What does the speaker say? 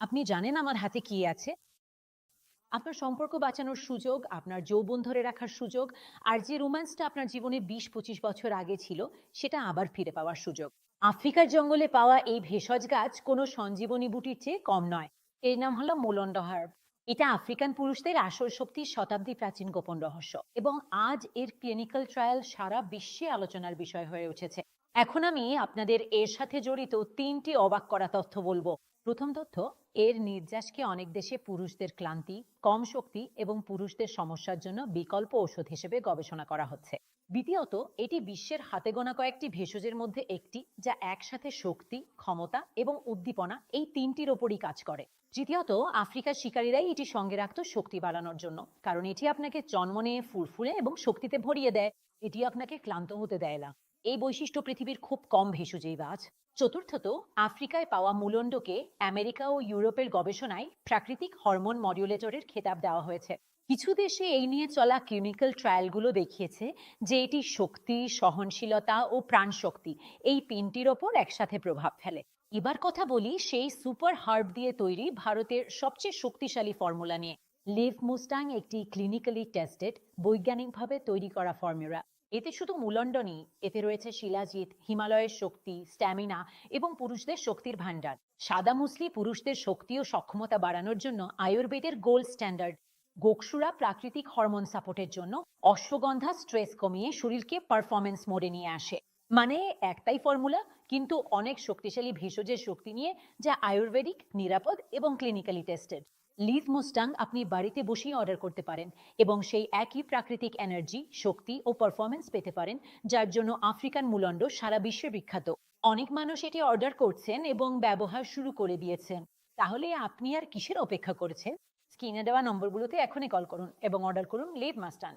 আপনি জানেন আমার হাতে কি আছে? আপনার সম্পর্ক বাঁচানোর সুযোগ, আপনার যৌবন ধরে রাখার সুযোগ, আর যে রোম্যান্সটা আপনার জীবনে বিশ, পঁচিশ বছর আগে ছিল, সেটা আবার ফিরে পাওয়ার সুযোগ। আফ্রিকার জঙ্গলে পাওয়া এই ভেষজ গাছ কোনো সঞ্জীবনী বুটির চেয়ে কম নয়। এর নাম হলো মোলন্ড হার্ব। এটা আফ্রিকান পুরুষদের আসল শক্তির শতাব্দী প্রাচীন গোপন রহস্য এবং আজ এর ক্লিনিক্যাল ট্রায়াল সারা বিশ্বে আলোচনার বিষয় হয়ে উঠেছে। এখন আমি আপনাদের এর সাথে জড়িত তিনটি অবাক করা তথ্য বলব। প্রথম তথ্য, এর নির্যাসকে অনেক দেশে পুরুষদের ক্লান্তি, কম শক্তি এবং পুরুষদের সমস্যার জন্য বিকল্প ওষুধ হিসেবে গবেষণা করা হচ্ছে। দ্বিতীয়ত, এটি বিশ্বের হাতে গোনা কয়েকটি ভেষজের মধ্যে একটি, যা একসাথে শক্তি, ক্ষমতা এবং উদ্দীপনা এই তিনটির ওপরই কাজ করে। তৃতীয়ত, আফ্রিকার শিকারীরাই এটি সঙ্গে রাখত শক্তি বাড়ানোর জন্য, কারণ এটি আপনাকে জন্ম নিয়ে ফুরফুরে এবং শক্তিতে ভরিয়ে দেয়। এটি আপনাকে ক্লান্ত হতে দেয় না। এই বৈশিষ্ট্য পৃথিবীর খুব কম ভেষজেই বাজ চতুর্থত, আফ্রিকায় পাওয়া মুলন্ডকে আমেরিকা ও ইউরোপের গবেষণায় প্রাকৃতিক হরমোন মডিউলেটরের খেতাব দেওয়া হয়েছে। কিছু দেশে এই নিয়ে চলা ক্লিনিক্যাল ট্রায়ালগুলো দেখিয়েছে যে এটি শক্তি, সহনশীলতা ও প্রাণশক্তি এই তিনটির ওপর একসাথে প্রভাব ফেলে। এবার কথা বলি সেই সুপার হার্ব দিয়ে তৈরি ভারতের সবচেয়ে শক্তিশালী ফর্মুলা নিয়ে। লিভ মুস্টাং একটি ক্লিনিক্যালি টেস্টেড, বৈজ্ঞানিকভাবে তৈরি করা ফর্মুলা। এতে শুধু মুলন্ড নেই, এতে রয়েছে শিলাজিৎ, হিমালয়ের শক্তি, স্ট্যামিনা এবং পুরুষদের শক্তির ভাণ্ডার। সাদা মুসলি পুরুষদের শক্তি ও সক্ষমতা বাড়ানোর জন্য আয়ুর্বেদের গোল্ড স্ট্যান্ডার্ড। গোকসুরা প্রাকৃতিক হরমোন সাপোর্টের জন্য অশ্বগন্ধা স্ট্রেস কমিয়ে শরীরকে পারফরমেন্স মোডে নিয়ে আসে। মানে একটাই ফর্মুলা, কিন্তু অনেক শক্তিশালী ভেষজের শক্তি নিয়ে, যা আয়ুর্বেদিক, নিরাপদ এবং ক্লিনিক্যালি টেস্টেড লিভ মুস্টাং আপনি বাড়িতে বসেই অর্ডার করতে পারেন এবং সেই একই প্রাকৃতিক এনার্জি শক্তি ও পারফরমেন্স পেতে পারেন, যার জন্য আফ্রিকান মুলন্ড সারা বিশ্বে বিখ্যাত। অনেক মানুষ এটি অর্ডার করছেন এবং ব্যবহার শুরু করে দিয়েছেন। তাহলে আপনি আর কিসের অপেক্ষা করছেন? স্ক্রিনে দেওয়া নম্বরগুলোতে এখনই কল করুন এবং অর্ডার করুন লিভ মাস্টান।